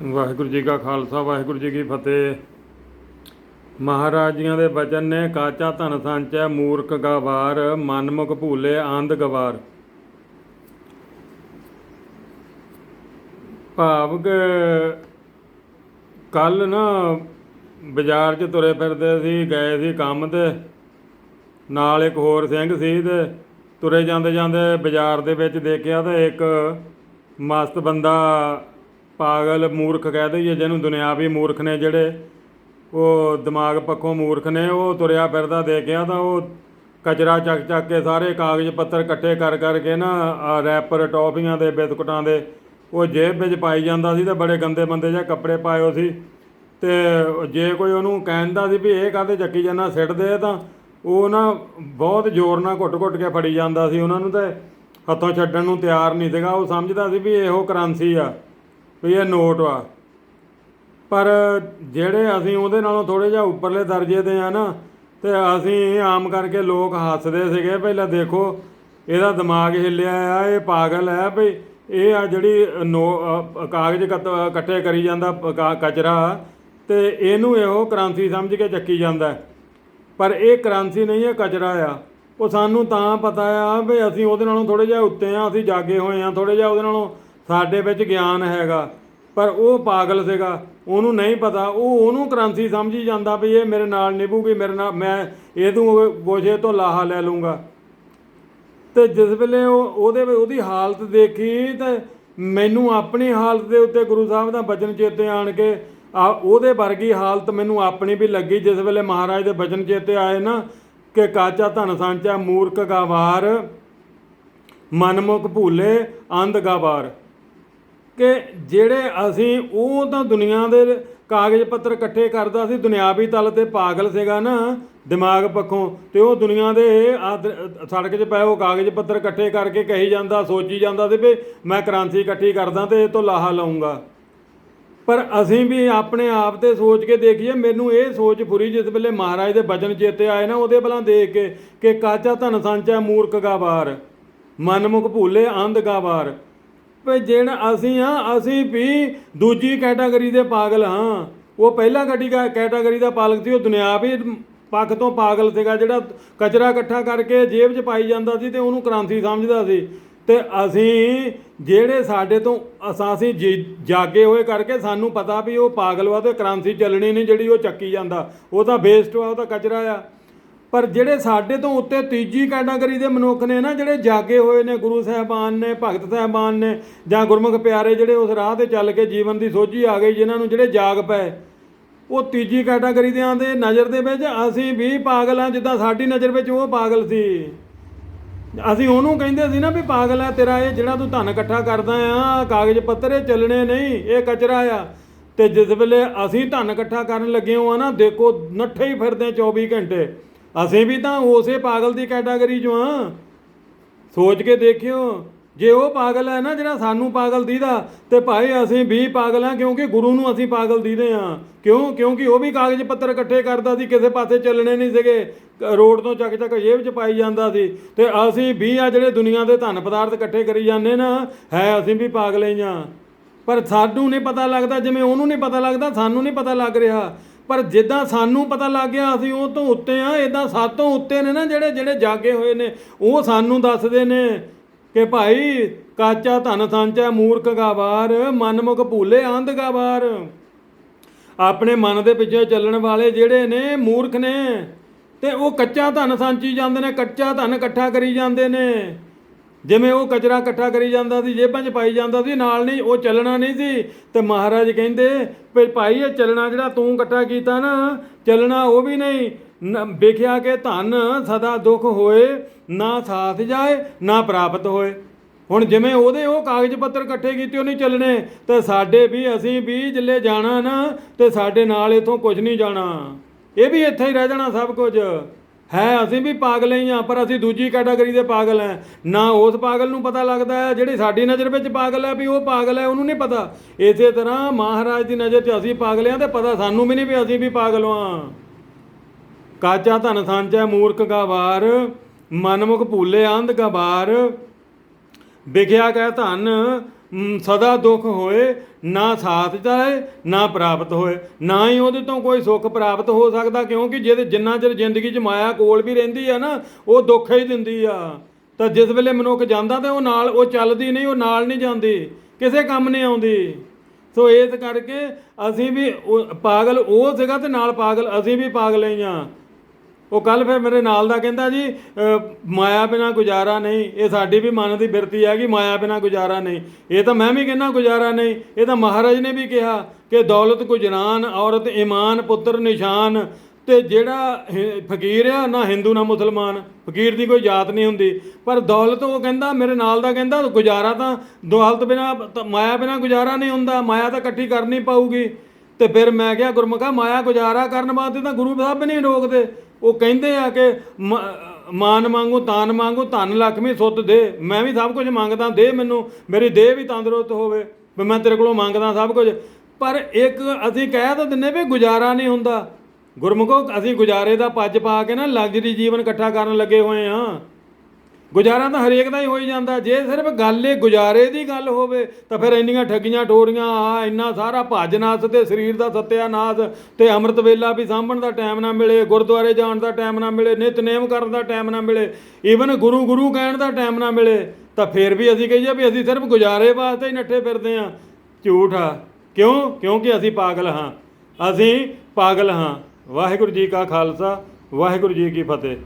ਵਾਹਿਗੁਰੂ ਜੀ ਕਾ ਖਾਲਸਾ, ਵਾਹਿਗੁਰੂ ਜੀ ਕੀ ਫਤਿਹ। ਮਹਾਰਾਜ ਜੀਆਂ ਦੇ ਬਚਨ ਨੇ, ਕਾਚਾ ਧਨ ਸੰਚੈ, ਮੂਰਖ ਗਵਾਰ ਮਨਮੁਖ ਭੂਲੇ, ਆਂਧ ਗਵਾਰ। ਭਾਵ ਕਿ ਕੱਲ ਨਾ ਬਾਜ਼ਾਰ 'ਚ ਤੁਰੇ ਫਿਰਦੇ ਸੀ, ਗਏ ਸੀ ਕੰਮ ਤੇ। ਨਾਲ ਇੱਕ ਹੋਰ ਸਿੰਘ ਸੀ ਤੇ ਤੁਰੇ ਜਾਂਦੇ ਜਾਂਦੇ ਬਾਜ਼ਾਰ ਦੇ ਵਿੱਚ ਦੇਖਿਆ ਤਾਂ ਇੱਕ ਮਸਤ ਬੰਦਾ ਪਾਗਲ ਮੂਰਖ ਕਹਿ ਦਈਏ, ਜਿਹਨੂੰ ਦੁਨਿਆਵੀ ਮੂਰਖ ਨੇ ਜਿਹੜੇ ਉਹ ਦਿਮਾਗ ਪੱਖੋਂ ਮੂਰਖ ਨੇ, ਉਹ ਤੁਰਿਆ ਫਿਰਦਾ ਦੇਖਿਆ ਤਾਂ ਉਹ ਕਚਰਾ ਚੱਕ ਚੱਕ ਕੇ ਸਾਰੇ ਕਾਗਜ਼ ਪੱਤਰ ਇਕੱਠੇ ਕਰ ਕਰਕੇ ਨਾ ਰੈਪਰ ਟੌਫੀਆਂ ਦੇ, ਬਿਸਕੁਟਾਂ ਦੇ, ਉਹ ਜੇਬ ਵਿੱਚ ਪਾਈ ਜਾਂਦਾ ਸੀ ਤੇ ਬੜੇ ਗੰਦੇ ਬੰਦੇ ਜਿਹੇ ਕੱਪੜੇ ਪਾਏ ਹੋ ਸੀ। ਤੇ ਜੇ ਕੋਈ ਉਹਨੂੰ ਕਹਿੰਦਾ ਸੀ ਵੀ ਇਹ ਕਾਹਦੇ ਚੱਕੀ ਜਾਂਦਾ ਸਿੱਟ ਦੇ ਤਾਂ ਉਹ ਨਾ ਬਹੁਤ ਜ਼ੋਰ ਨਾਲ ਘੁੱਟ-ਘੁੱਟ ਕੇ ਫੜੀ ਜਾਂਦਾ ਸੀ ਉਹਨਾਂ ਨੂੰ ਤੇ ਹੱਥੋਂ ਛੱਡਣ ਨੂੰ ਤਿਆਰ ਨਹੀਂ ਸੀਗਾ। ਉਹ ਸਮਝਦਾ ਸੀ ਵੀ ਇਹੋ ਕਰੰਸੀ ਆ। ਵੀ ਇਹ ਨੋਟ ਆ। ਪਰ ਜਿਹੜੇ ਅਸੀਂ ਉਹਦੇ ਨਾਲੋਂ ਥੋੜੇ ਜਿਹਾ ਉੱਪਰਲੇ ਦਰਜੇ ਦੇ ਆ ਨਾ, ਤੇ ਅਸੀਂ ਆਮ ਕਰਕੇ ਲੋਕ ਹੱਸਦੇ ਸੀਗੇ, ਪਹਿਲਾਂ ਦੇਖੋ, ਇਹਦਾ ਦਿਮਾਗ ਹਿੱਲਿਆ ਆ, ਇਹ ਪਾਗਲ ਹੈ ਵੀ ਇਹ ਆ ਜਿਹੜੀ ਨੋ ਕਾਗਜ਼ ਕੱਤ- ਇਕੱਠੇ ਕਰੀ ਜਾਂਦਾ ਪ- ਕਾ- ਕਚਰਾ, ਤੇ ਇਹਨੂੰ ਇਹੋ ਕ੍ਰਾਂਤੀ ਸਮਝ ਕੇ ਚੱਕੀ ਜਾਂਦਾ। ਪਰ ਇਹ ਕ੍ਰਾਂਤੀ ਨਹੀਂ ਹੈ ਕਚਰਾ ਆ। ਉਹ ਸਾਨੂੰ ਤਾਂ ਪਤਾ ਆ ਵੀ ਅਸੀਂ ਉਹਦੇ ਨਾਲੋਂ ਥੋੜੇ ਜਿਹਾ ਉੱਤੇ ਆ, ਅਸੀਂ ਜਾਗੇ ਹੋਏ ਆ ਥੋੜੇ ਜਿਹਾ ਉਹਦੇ ਨਾਲੋਂ ਸਾਡੇ ਵਿੱਚ ਗਿਆਨ ਹੈਗਾ, ਪਰ ਉਹ ਪਾਗਲ ਸੀਗਾ, ਉਹਨੂੰ ਨਹੀਂ ਪਤਾ, ਉਹ ਉਹਨੂੰ ਕ੍ਰਾਂਤੀ ਸਮਝੀ ਜਾਂਦਾ ਵੀ ਇਹ ਮੇਰੇ ਨਾਲ ਨਿਭੂਗੀ, ਮੇਰੇ ਨਾਲ ਮੈਂ ਇਹਨੂੰ ਗੋਸ਼ੇ ਤੋਂ ਲਾਹਾ ਲੈ ਲੂੰਗਾ ਤੇ ਜਿਸ ਵੇਲੇ ਉਹ ਉਹਦੇ ਉਹਦੀ ਹਾਲਤ ਦੇਖੀ ਤਾਂ ਮੈਨੂੰ ਆਪਣੀ ਹਾਲਤ ਦੇ ਉੱਤੇ ਗੁਰੂ ਸਾਹਿਬ ਦਾ ਬਚਨ ਚੇਤੇ ਆਣ ਕੇ, ਆ ਉਹਦੇ ਵਰਗੀ ਹਾਲਤ ਮੈਨੂੰ ਆਪਣੀ ਵੀ ਲੱਗੀ, ਜਿਸ ਵੇਲੇ ਮਹਾਰਾਜ ਦੇ ਬਚਨ ਚੇਤੇ ਆਏ ਨਾ ਕਿ ਕਾਚਾ ਧਨ ਸੰਚਾ ਮੂਰਖ ਗਾਵਾਰ, ਮਨਮੁਖ ਭੂਲੇ, ਅੰਧ ਗਾਵਾਰ। ਕਿ ਜਿਹੜੇ ਅਸੀਂ, ਉਹ ਤਾਂ ਦੁਨੀਆ ਦੇ ਕਾਗਜ਼ ਪੱਤਰ ਇਕੱਠੇ ਕਰਦਾ ਸੀ, ਦੁਨਿਆਵੀ ਤਲ ਤੇ ਪਾਗਲ ਸੀਗਾ ਨਾ, ਦਿਮਾਗ ਪੱਖੋਂ। ਤੇ ਉਹ ਦੁਨੀਆ ਦੇ ਆਹ ਸੜਕ 'ਚ ਪਏ ਉਹ ਕਾਗਜ਼ ਪੱਤਰ ਇਕੱਠੇ ਕਰਕੇ ਕਹੀ ਜਾਂਦਾ, ਸੋਚੀ ਜਾਂਦਾ ਸੀ ਵੀ ਮੈਂ ਕ੍ਰਾਂਤੀ ਇਕੱਠੀ ਕਰਦਾ ਤੇ ਇਹ ਤੋਂ ਲਾਹਾ ਲਵਾਂਗਾ ਪਰ ਅਸੀਂ ਵੀ ਆਪਣੇ ਆਪ ਤੇ ਸੋਚ ਕੇ ਦੇਖੀਏ, ਮੈਨੂੰ ਇਹ ਸੋਚ ਫੁਰੀ ਜਿਸ ਵੇਲੇ ਮਹਾਰਾਜ ਦੇ ਬਚਨ ਚੇਤੇ ਆਏ ਨਾ, ਉਹਦੇ ਬਲਾਂ ਦੇਖ ਕੇ ਕਿ ਕਾਚਾ ਧਨ ਸੰਚੈ ਮੂਰਖ ਗਾਵਾਰ ਮਨਮੁਖ ਭੂਲੇ ਅੰਧ ਗਾਵਾਰ ਵੀ ਜਿਹੜਾ ਅਸੀਂ ਆ, ਅਸੀਂ ਵੀ ਦੂਜੀ ਕੈਟਾਗਰੀ ਦੇ ਪਾਗਲ ਹਾਂ। ਉਹ ਪਹਿਲਾ ਗੱਡੀ ਕੈਟਾਗਰੀ ਦਾ ਪਾਲਕ ਸੀ, ਉਹ ਦੁਨਿਆਵੀ ਪੱਖ ਤੋਂ ਪਾਗਲ ਸੀਗਾ, ਜਿਹੜਾ ਕਚਰਾ ਇਕੱਠਾ ਕਰਕੇ ਜੇਬ 'ਚ ਪਾਈ ਜਾਂਦਾ ਸੀ ਤੇ ਉਹਨੂੰ ਕ੍ਰਾਂਤੀ ਸਮਝਦਾ ਸੀ। ਤੇ ਅਸੀਂ ਜਿਹੜੇ ਸਾਡੇ ਤੋਂ ਅਸਾਂ ਅਸੀਂ ਜਾਗੇ ਹੋਏ ਕਰਕੇ ਸਾਨੂੰ ਪਤਾ ਵੀ ਉਹ ਪਾਗਲ ਵਾ ਤੇ ਕ੍ਰਾਂਤੀ ਚੱਲਣੀ ਨਹੀਂ ਜਿਹੜੀ ਉਹ ਚੱਕੀ ਜਾਂਦਾ। ਉਹ ਤਾਂ ਵੇਸਟ ਵਾ, ਉਹ ਤਾਂ ਕਚਰਾ ਆ। ਪਰ ਜਿਹੜੇ ਸਾਡੇ ਤੋਂ ਉੱਤੇ ਤੀਜੀ ਕੈਟਾਗਰੀ ਦੇ ਮਨੁੱਖ ਨੇ ਨਾ, ਜਿਹੜੇ ਜਾਗੇ ਹੋਏ ਨੇ, ਗੁਰੂ ਸਾਹਿਬਾਨ ਨੇ, ਭਗਤ ਸਾਹਿਬਾਨ ਨੇ, ਜਾਂ ਗੁਰਮੁਖ ਪਿਆਰੇ ਜਿਹੜੇ ਉਸ ਰਾਹ ਤੇ ਚੱਲ ਕੇ ਜੀਵਨ ਦੀ ਸੋਝੀ ਆ ਗਈ ਜਿਨ੍ਹਾਂ ਨੂੰ ਜਿਹੜੇ ਜਾਗ ਪਏ, ਉਹ ਤੀਜੀ ਕੈਟਾਗਰੀ ਦੇ ਆਂਦੇ ਨਜ਼ਰ ਦੇ ਵਿੱਚ ਅਸੀਂ ਵੀ ਪਾਗਲ ਹਾਂ, ਜਿੱਦਾਂ ਸਾਡੀ ਨਜ਼ਰ ਵਿੱਚ ਉਹ ਪਾਗਲ ਸੀ। ਅਸੀਂ ਉਹਨੂੰ ਕਹਿੰਦੇ ਸੀ ਨਾ ਵੀ ਪਾਗਲ ਹੈ ਤੇਰਾ, ਇਹ ਜਿਹੜਾ ਤੂੰ ਧਨ ਇਕੱਠਾ ਕਰਦਾ ਆ, ਕਾਗਜ਼ ਪੱਤਰ ਇਹ ਚੱਲਣੇ ਨਹੀਂ, ਇਹ ਕਚਰਾ ਆ। ਤੇ ਜਿਸ ਵੇਲੇ ਅਸੀਂ ਧਨ ਇਕੱਠਾ ਕਰਨ ਲੱਗੇ ਹਾਂ ਨਾ, ਦੇਖੋ, ਨੱਠੇ ਹੀ ਫਿਰਦੇ 24 ਘੰਟੇ। ਅਸੀਂ ਵੀ ਤਾਂ ਉਸੇ ਪਾਗਲ ਦੀ ਕੈਟਾਗਰੀ 'ਚੋਂ ਆ। ਸੋਚ ਕੇ ਦੇਖਿਓ, ਜੇ ਉਹ ਪਾਗਲ ਹੈ ਨਾ ਜਿਹੜਾ ਸਾਨੂੰ ਪਾਗਲ ਦੀਦਾ, ਤੇ ਭਾਈ ਅਸੀਂ ਵੀ ਪਾਗਲ ਆ ਕਿਉਂਕਿ ਗੁਰੂ ਨੂੰ ਅਸੀਂ ਪਾਗਲ ਦੀਦੇ ਆ ਕਿਉਂ? ਕਿਉਂਕਿ ਉਹ ਵੀ ਕਾਗਜ਼ ਪੱਤਰ ਇਕੱਠੇ ਕਰਦਾ ਸੀ, ਕਿਸੇ ਪਾਸੇ ਚੱਲਣੇ ਨਹੀਂ ਸੀਗੇ। ਰੋਡ ਤੋਂ ਚੱਕ ਚੱਕ ਜੇਬ 'ਚ ਪਾਈ ਜਾਂਦਾ ਸੀ। ਤੇ ਅਸੀਂ ਵੀ ਆ ਜਿਹੜੇ ਦੁਨੀਆ ਦੇ ਧਨ ਪਦਾਰਥ ਇਕੱਠੇ ਕਰੀ ਜਾਂਦੇ ਨਾ, ਹੈ ਅਸੀਂ ਵੀ ਪਾਗਲੇ ਹੀ ਆ ਪਰ ਸਾਨੂੰ ਨਹੀਂ ਪਤਾ ਲੱਗਦਾ, ਜਿਵੇਂ ਉਹਨੂੰ ਨਹੀਂ ਪਤਾ ਲੱਗਦਾ, ਸਾਨੂੰ ਨਹੀਂ ਪਤਾ ਲੱਗ ਰਿਹਾ। ਪਰ ਜਿੱਦਾਂ ਸਾਨੂੰ ਪਤਾ ਲੱਗ ਗਿਆ, ਅਸੀਂ ਉਹ ਤੋਂ ਉੱਤੇ ਆ ਇਦਾਂ ਸਾਤੋਂ ਉੱਤੇ ਨੇ ਨਾ ਜਿਹੜੇ ਜਿਹੜੇ ਜਾਗੇ ਹੋਏ ਨੇ, ਉਹ ਸਾਨੂੰ ਦੱਸਦੇ ਨੇ ਕਿ ਭਾਈ ਕਾਚਾ ਧਨ ਸੰਚੈ ਮੂਰਖ ਗਾਵਾਰ, ਮਨਮੁਖ ਭੂਲੇ ਅੰਧ ਗਾਵਾਰ। ਆਪਣੇ ਮਨ ਦੇ ਪਿੱਛੇ ਚੱਲਣ ਵਾਲੇ ਜਿਹੜੇ ਨੇ, ਮੂਰਖ ਨੇ, ਤੇ ਉਹ ਕੱਚਾ ਧਨ ਸੰਚੀ ਜਾਂਦੇ ਨੇ, ਕੱਚਾ ਧਨ ਇਕੱਠਾ ਕਰੀ ਜਾਂਦੇ ਨੇ। ਜਿਵੇਂ ਉਹ ਕਚਰਾ ਇਕੱਠਾ ਕਰੀ ਜਾਂਦਾ ਸੀ, ਜੇਬਾਂ 'ਚ ਪਾਈ ਜਾਂਦਾ ਸੀ, ਨਾਲ ਨਹੀਂ, ਉਹ ਚੱਲਣਾ ਨਹੀਂ ਸੀ। ਤੇ ਮਹਾਰਾਜ ਕਹਿੰਦੇ ਵੀ ਭਾਈ, ਇਹ ਚੱਲਣਾ ਜਿਹੜਾ ਤੂੰ ਇਕੱਠਾ ਕੀਤਾ ਨਾ, ਚੱਲਣਾ ਉਹ ਵੀ ਨਹੀਂ। ਵੇਖਿਆ ਕਿ ਧਨ ਸਦਾ ਦੁੱਖ ਹੋਏ, ਨਾ ਸਾਥ ਜਾਏ, ਨਾ ਪ੍ਰਾਪਤ ਹੋਏ। ਹੁਣ ਜਿਵੇਂ ਉਹਦੇ ਉਹ ਕਾਗਜ਼ ਪੱਤਰ ਇਕੱਠੇ ਕੀਤੇ, ਉਹ ਨਹੀਂ ਚੱਲਣੇ। ਤੇ ਸਾਡੇ ਵੀ, ਅਸੀਂ ਵੀ ਜਿੱਲੇ ਜਾਣਾ ਨਾ, ਤੇ ਸਾਡੇ ਨਾਲ ਇਥੋਂ ਕੁਝ ਨਹੀਂ ਜਾਣਾ। ਇਹ ਵੀ ਇੱਥੇ ਹੀ ਰਹਿ ਜਾਣਾ ਸਭ ਕੁਝ। ਹੈ, ਅਸੀਂ ਵੀ ਪਾਗਲ ਹੀ ਆ ਪਰ ਅਸੀਂ ਦੂਜੀ ਕੈਟਾਗਰੀ ਦੇ ਪਾਗਲ ਹੈ। ਨਾ ਉਸ ਪਾਗਲ ਨੂੰ ਪਤਾ ਲੱਗਦਾ ਹੈ, ਜਿਹੜੀ ਸਾਡੀ ਨਜ਼ਰ ਵਿੱਚ ਪਾਗਲ ਹੈ ਵੀ ਉਹ ਪਾਗਲ ਹੈ, ਉਹਨੂੰ ਨਹੀਂ ਪਤਾ। ਇਸੇ ਤਰ੍ਹਾਂ ਮਹਾਰਾਜ ਦੀ ਨਜ਼ਰ 'ਚ ਅਸੀਂ ਪਾਗਲ ਹਾਂ ਤੇ ਪਤਾ ਸਾਨੂੰ ਵੀ ਨਹੀਂ ਵੀ ਅਸੀਂ ਵੀ ਪਾਗਲ ਹਾਂ। ਕਾਚਾ ਧਨ ਸਾਂਚੈ ਮੂਰਖ ਗਾਵਾਰ, ਮਨਮੁਖ ਭੂਲੇ ਅੰਧ ਗਵਾਰ। ਵਿਖਿਆ ਕਹਿ ਧਨ ਸਦਾ ਦੁੱਖ ਹੋਏ, ਨਾ ਸਾਥ ਜਾਏ, ਨਾ ਪ੍ਰਾਪਤ ਹੋਏ। ਨਾ ਹੀ ਉਹਦੇ ਤੋਂ ਕੋਈ ਸੁੱਖ ਪ੍ਰਾਪਤ ਹੋ ਸਕਦਾ, ਕਿਉਂਕਿ ਜਿਹਦੇ ਜਿੰਨਾ ਚਿਰ ਜ਼ਿੰਦਗੀ 'ਚ ਮਾਇਆ ਕੋਲ ਵੀ ਰਹਿੰਦੀ ਆ ਨਾ, ਉਹ ਦੁੱਖ ਹੀ ਦਿੰਦੀ ਆ। ਤਾਂ ਜਿਸ ਵੇਲੇ ਮਨੁੱਖ ਜਾਂਦਾ ਤੇ ਉਹ ਨਾਲ, ਉਹ ਚੱਲਦੀ ਨਹੀਂ, ਉਹ ਨਾਲ ਨਹੀਂ ਜਾਂਦੀ। ਕਿਸੇ ਕੰਮ ਨਹੀਂ ਆਉਂਦੀ। ਸੋ ਇਸ ਕਰਕੇ ਅਸੀਂ ਵੀ ਪਾਗਲ, ਉਹ ਸੀਗਾ ਤੇ ਨਾਲ ਪਾਗਲ, ਅਸੀਂ ਵੀ ਪਾਗਲੇ ਹੀ ਆ। ਉਹ ਕੱਲ ਫਿਰ ਮੇਰੇ ਨਾਲ ਦਾ ਕਹਿੰਦਾ ਜੀ ਮਾਇਆ ਬਿਨਾ ਗੁਜ਼ਾਰਾ ਨਹੀਂ, ਇਹ ਸਾਡੀ ਵੀ ਮਨ ਦੀ ਬਿਰਤੀ ਹੈ ਕਿ ਮਾਇਆ ਬਿਨਾ ਗੁਜ਼ਾਰਾ ਨਹੀਂ। ਇਹ ਤਾਂ ਮੈਂ ਵੀ ਕਹਿੰਦਾ ਗੁਜ਼ਾਰਾ ਨਹੀਂ, ਇਹ ਤਾਂ ਮਹਾਰਾਜ ਨੇ ਵੀ ਕਿਹਾ ਕਿ ਦੌਲਤ ਗੁਜਰਾਨ, ਔਰਤ ਇਮਾਨ ਪੁੱਤਰ ਨਿਸ਼ਾਨ। ਤੇ ਜਿਹੜਾ ਹਿ- ਫਕੀਰ ਆ, ਨਾ ਹਿੰਦੂ, ਨਾ ਮੁਸਲਮਾਨ, ਫਕੀਰ ਦੀ ਕੋਈ ਜਾਤ ਨਹੀਂ ਹੁੰਦੀ। ਪਰ ਦੌਲਤ ਉਹ ਕਹਿੰਦਾ, ਮੇਰੇ ਨਾਲ ਦਾ ਕਹਿੰਦਾ, ਗੁਜ਼ਾਰਾ ਤਾਂ ਦੌਲਤ ਬਿਨਾ ਮਾਇਆ ਬਿਨਾ ਗੁਜ਼ਾਰਾ ਨਹੀਂ ਹੁੰਦਾ, ਮਾਇਆ ਤਾਂ ਇਕੱਠੀ ਕਰਨੀ ਪਊਗੀ। ਤੇ ਫਿਰ ਮੈਂ ਕਿਹਾ, ਗੁਰਮੁਖਾ, ਮਾਇਆ ਗੁਜ਼ਾਰਾ ਕਰਨ ਵਾਸਤੇ ਤਾਂ ਗੁਰੂ ਸਾਹਿਬ ਵੀ ਨਹੀਂ ਰੋਕਦੇ। ਉਹ ਕਹਿੰਦੇ ਆ ਕਿ ਮ- ਮਾਨ ਮੰਗੂ ਤਾਨ ਮੰਗੂ ਧਨ ਲਖਮੀ ਸੁੱਤ ਦੇ। ਮੈਂ ਵੀ ਸਭ ਕੁਝ ਮੰਗਦਾ, ਦੇ ਮੈਨੂੰ। ਮੇਰੀ ਦੇਹ ਵੀ ਤੰਦਰੁਸਤ ਹੋਵੇ। ਵੀ ਮੈਂ ਤੇਰੇ ਕੋਲੋਂ ਮੰਗਦਾ ਸਭ ਕੁਝ। ਪਰ ਇੱਕ ਅਸੀਂ ਕਹਿ ਤਾਂ ਦਿੰਨੇ ਵੀ ਗੁਜ਼ਾਰਾ ਨਹੀਂ ਹੁੰਦਾ। ਗੁਰਮੁਖੋ, ਅਸੀਂ ਗੁਜ਼ਾਰੇ ਦਾ ਪੱਜ ਪਾ ਕੇ ਨਾ ਲਗਜ਼ਰੀ ਜੀਵਨ ਇਕੱਠਾ ਕਰਨ ਲੱਗੇ ਹੋਏ ਹਾਂ। ਗੁਜ਼ਾਰਾ ਤਾਂ ਹਰੇਕ ਦਾ ਹੀ ਹੋਈ ਜਾਂਦਾ। ਜੇ ਸਿਰਫ ਗੱਲ ਇਹ ਗੁਜ਼ਾਰੇ ਦੀ ਗੱਲ ਹੋਵੇ, ਤਾਂ ਫਿਰ ਇੰਨੀਆਂ ਠੱਗੀਆਂ ਟੋਰੀਆਂ, ਆ ਇੰਨਾ ਸਾਰਾ ਭੱਜ ਨਾਸ ਤੇ ਸਰੀਰ ਦਾ ਸਤਿਆਨਾਸ ਤੇ ਅੰਮ੍ਰਿਤ ਵੇਲਾ ਵੀ ਸਾਂਭਣ ਦਾ ਟਾਈਮ ਨਾ ਮਿਲੇ, ਗੁਰਦੁਆਰੇ ਜਾਣ ਦਾ ਟਾਈਮ ਨਾ ਮਿਲੇ, ਨਿਤਨੇਮ ਕਰਨ ਦਾ ਟਾਈਮ ਨਾ ਮਿਲੇ ਈਵਨ ਗੁਰੂ ਗੁਰੂ ਕਹਿਣ ਦਾ ਟਾਈਮ ਨਾ ਮਿਲੇ, ਤਾਂ ਫਿਰ ਵੀ ਅਸੀਂ ਕਹੀਏ ਵੀ ਅਸੀਂ ਸਿਰਫ ਗੁਜ਼ਾਰੇ ਵਾਸਤੇ ਹੀ ਨੱਠੇ ਫਿਰਦੇ ਆ ਝੂਠ ਆ। ਕਿਉਂ? ਕਿਉਂਕਿ ਅਸੀਂ ਪਾਗਲ ਹਾਂ। ਅਸੀਂ ਪਾਗਲ ਹਾਂ। ਵਾਹਿਗੁਰੂ ਜੀ ਕਾ ਖਾਲਸਾ, ਵਾਹਿਗੁਰੂ ਜੀ ਕੀ ਫਤਿਹ।